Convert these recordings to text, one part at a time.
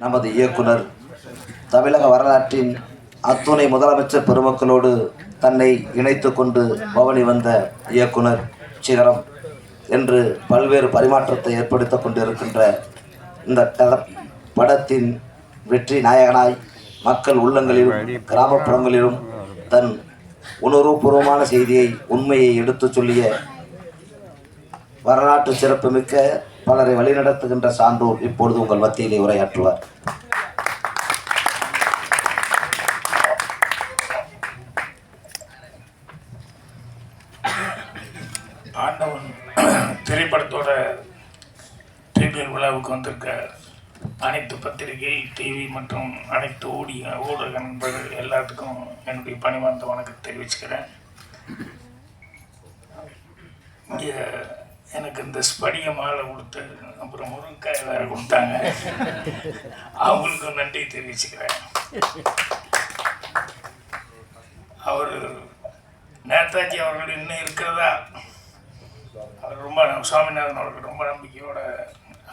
நமது இயக்குனர் தமிழக வரலாற்றின் அத்துணை முதலமைச்சர் பெருமக்களோடு தன்னை இணைத்து கொண்டு பவனி வந்த இயக்குனர் சிகரம் என்று பல்வேறு பரிமாற்றத்தை ஏற்படுத்திக் கொண்டிருக்கின்ற இந்த கல படத்தின் வெற்றி நாயகனாய் மக்கள் உள்ளங்களிலும் கிராமப்புறங்களிலும் தன் உணர்வுபூர்வமான செய்தியை உண்மையை எடுத்துச் சொல்லிய வரலாற்று சிறப்புமிக்க பலரை வழிநடத்துகின்ற சான்றோர் இப்பொழுது உங்கள் மத்தியிலே உரையாற்றுவார். ஆண்டவன் திரைப்படத்தோட ட்ரிபியூன் விழாவுக்கு வந்திருக்க அனைத்து பத்திரிகை டிவி மற்றும் அனைத்து ஊடிய ஊடக நண்பர்கள் எல்லாத்துக்கும் என்னுடைய பணிவார்ந்த வணக்கம் தெரிவிச்சுக்கிறேன். இங்கே எனக்கு இந்த ஸ்படிக மாலை கொடுத்து அப்புறம் முருங்கக்காய் வேறு கொடுத்தாங்க. அவங்களுக்கும் நன்றி தெரிவிச்சுக்கிறேன். அவர் நேதாஜி அவர்கள் இன்னும் இருக்கிறதா? அவர் ரொம்ப சுவாமிநாதன் அவர்கள் ரொம்ப நம்பிக்கையோட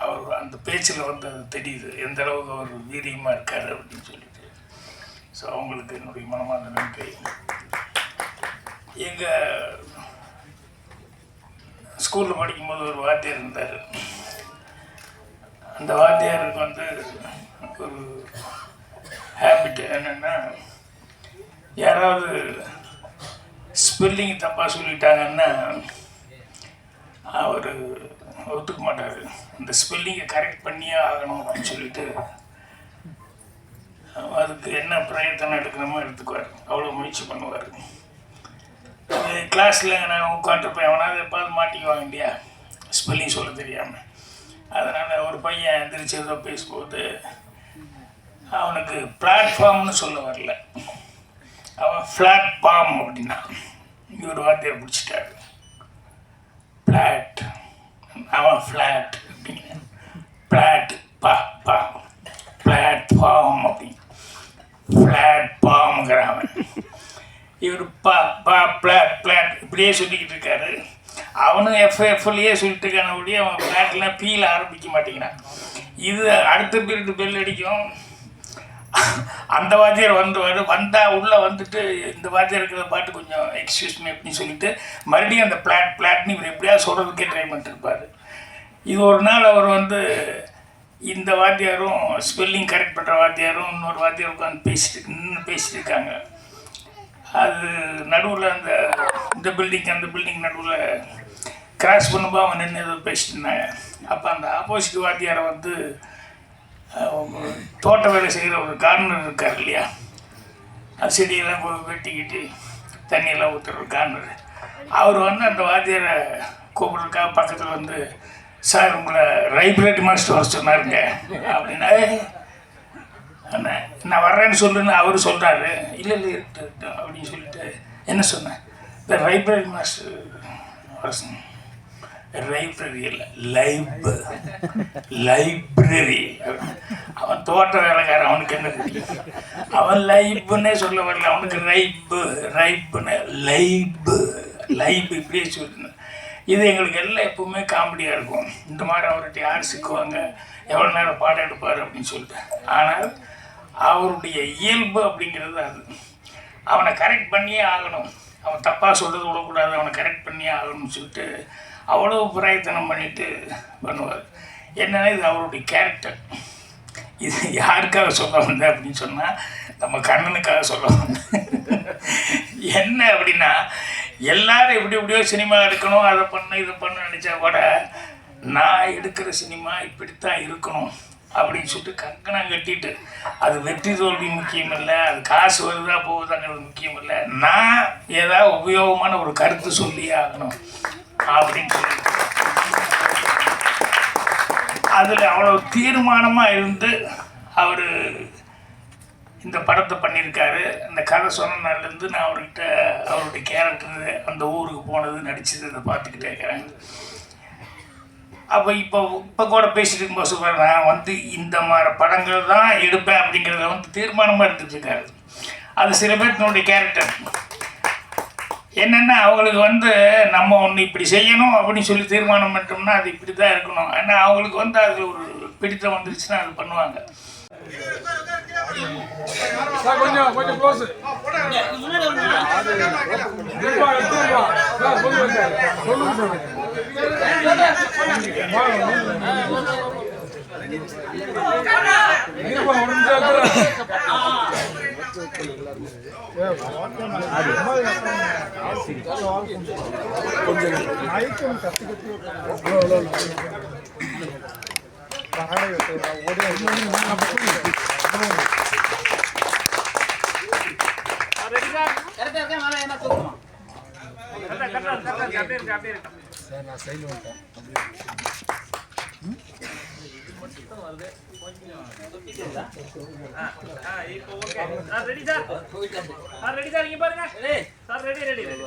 அவர் அந்த பேச்சில் வந்து அது தெரியுது. எந்த அளவுக்கு அவர் வீரியமாக இருக்கார் அப்படின்னு சொல்லிட்டு. ஸோ அவங்களுக்கு என்னுடைய மனமான நன்றி எங்கள் ஸ்கூலில் படிக்கும்போது ஒரு வாத்தியார் இருந்தார். அந்த வாத்தியாருக்கு வந்து ஒரு ஹேபிட் என்னென்னா யாராவது ஸ்பெல்லிங் தப்பாக சொல்லிட்டாங்கன்னா அவர் ஒத்துக்க மாட்டார். இந்த ஸ்பெல்லிங்கை கரெக்ட் பண்ணியே ஆகணும் அப்படின்னு சொல்லிட்டு அதுக்கு என்ன பிரயத்தனம் எடுக்கணுமோ எடுத்துக்குவார். அவ்வளோ முயற்சி பண்ணுவார். கிளாஸில் நான் உட்காந்துருப்பேன் அவனாவது எப்பாவது மாட்டிக்குவாங்க இல்லையா? ஸ்பெல்லிங் சொல்ல தெரியாமல் அதனால் ஒரு பையன் எந்திரிச்சு ஏதோ பேசும்போது அவனுக்கு பிளாட்ஃபார்ம்னு சொல்ல வரல. அவன் ஃப்ளாட் பாம் அப்படின்னா. இவர் வார்த்தையை பிடிச்சிட்டாரு. ஃப்ளாட் அவன் ஃப்ளாட் அப்படின்னு பிளாட் பா பா பிளாட்ஃபார்ம் அப்படின்னு ஃப்ளாட் பாம்ங்கிறான் இவர் பா பா பிளாட் பிளாட் இப்படியே சொல்லிக்கிட்டு இருக்காரு. அவனும் எஃப்எஃப்லேயே சொல்லிட்டு இருக்கான ஒழிய அவன் பிளாட்லாம் பீல ஆரம்பிக்க மாட்டேங்கிறான். இது அடுத்த பீரியட் பெல் அடிக்கும். அந்த வாத்தியார் வந்துவார். வந்தால் உள்ளே வந்துட்டு இந்த வாத்தியார் இருக்கிற பாட்டு கொஞ்சம் எக்ஸ்கியூஸ் மீ அப்படின்னு சொல்லிட்டு மறுபடியும் அந்த பிளாட் பிளாட்னு இவர் எப்படியா சொல்கிறதுக்கே ட்ரை பண்ணிட்டுருப்பார். இது ஒரு நாள் அவர் வந்து இந்த வாத்தியாரும் ஸ்பெல்லிங் கரெக்ட் பண்ணுற வாத்தியாரும் இன்னொரு வாத்தியார் உட்காந்து பேசிட்டு நின்று பேசிட்டு இருக்காங்க. அது நடுவில் அந்த இந்த பில்டிங் அந்த பில்டிங் நடுவில் கிராஸ் பண்ணும்போது அவன் நின்று ஏதோ பேசிட்டு இருந்தாங்க. அப்போ அந்த ஆப்போசிட் வாத்தியாரை வந்து தோட்ட வேலை செய்கிற ஒரு கார்னர் இருக்கார் இல்லையா? அது செடியெல்லாம் வெட்டிக்கிட்டு தண்ணியெல்லாம் ஊற்றுற ஒரு கார்னர் அவர் வந்து அந்த வாத்தியாரை கூப்பிட்றதுக்காக பக்கத்தில் வந்து சார் உங்களை லைப்ரரி மாஸ்டர் வர சொன்னாருங்க. அப்படின்னா நான் வர்றேன்னு சொல்லுன்னு அவர் சொல்கிறாரு இல்லை இல்லை இருக்கட்டும், அப்படின்னு சொல்லிட்டு என்ன சொன்னேன்? இந்த லைப்ரரி மாஸ்டர் லைப்ரரி இல்லை லைப் லைப்ரரி அவன் தோட்ட வேலைக்காரன் அவனுக்கு என்ன தெரியும்? அவன் லைப்புன்னே சொல்ல வரல. அவனுக்கு ரைப்பு ரைப்புன்னு லைப்பு லைப் இப்படியே சொல்லணும் இது எங்களுக்கு எல்லாம் எப்பவுமே காமெடியாக இருக்கும். இந்த மாதிரி அவர்கிட்ட யார் சிக்குவாங்க? எவ்வளோ நேரம் பாடம் எடுப்பார் அப்படின்னு சொல்லிட்டு. ஆனால் அவருடைய இயல்பு அப்படிங்கிறது அது. அவனை கரெக்ட் பண்ணியே ஆகணும். அவன் தப்பாக சொல்கிறது விடக்கூடாது அவனை கரெக்ட் பண்ணியே ஆகணும்னு சொல்லிட்டு அவ்வளோ பிரயத்தனம் பண்ணிட்டு பண்ணுவார். என்னன்னா இது அவருடைய கேரக்டர் இது யாருக்காக சொல்ல வந்தேன் அப்படின்னு சொன்னால் நம்ம கண்ணனுக்காக சொல்ல வந்தேன் என்ன அப்படின்னா எல்லாரும் எப்படி எப்படியோ சினிமா எடுக்கணும் அதை பண்ண இதை பண்ண நினச்சா கூட நான் எடுக்கிற சினிமா இப்படித்தான் இருக்கணும். அப்படின்னு சொல்லிட்டு கங்கணம் கட்டிட்டு அது வெற்றி தோல்வி முக்கியம் இல்லை அது காசு வருதா போகுதாங்கிறது முக்கியம் இல்லை. நான் ஏதாவது உபயோகமான ஒரு கருத்து சொல்லியே ஆகணும் அப்படின்னு சொல்லிட்டு அதில் அவ்வளோ தீர்மானமாக இருந்து அவர் இந்த படத்தை பண்ணியிருக்காரு. அந்த கதை சொன்ன நாள்லேருந்து நான் அவர்கிட்ட அவருடைய கேரக்டர் அந்த ஊருக்கு போனது நடிச்சது இதை பார்த்துக்கிட்டே இருக்கிறேன். அப்போ இப்போ இப்போ கூட பேசிட்டு இருக்கும்போது சொல்கிறேன் நான் வந்து இந்த மாதிரி படங்கள் தான் எடுப்பேன் அப்படிங்கிறத வந்து தீர்மானமாக எடுத்துகிட்டு இருக்காரு. அது சில பேர்த்தினுடைய கேரக்டர் என்னென்னா அவங்களுக்கு வந்து நம்ம ஒன்று இப்படி செய்யணும் அப்படின்னு சொல்லி தீர்மானம் பண்ணிட்டோம்னா அது இப்படி தான் இருக்கணும். ஏன்னா அவங்களுக்கு வந்து அது ஒரு பிடித்தம் வந்துருச்சுன்னா அது பண்ணுவாங்க. சார் கொஞ்சம் கொஞ்சம் க்ளோஸ் கொஞ்சம் வைங்க. சொல்லுங்க சார் இருப்பா ஒரு நிமிஷம் இருக்கிறேன் ரெடி சார் ரெடி சார் இங்க பாருங்க சார் ரெடி ரெடி ரெடி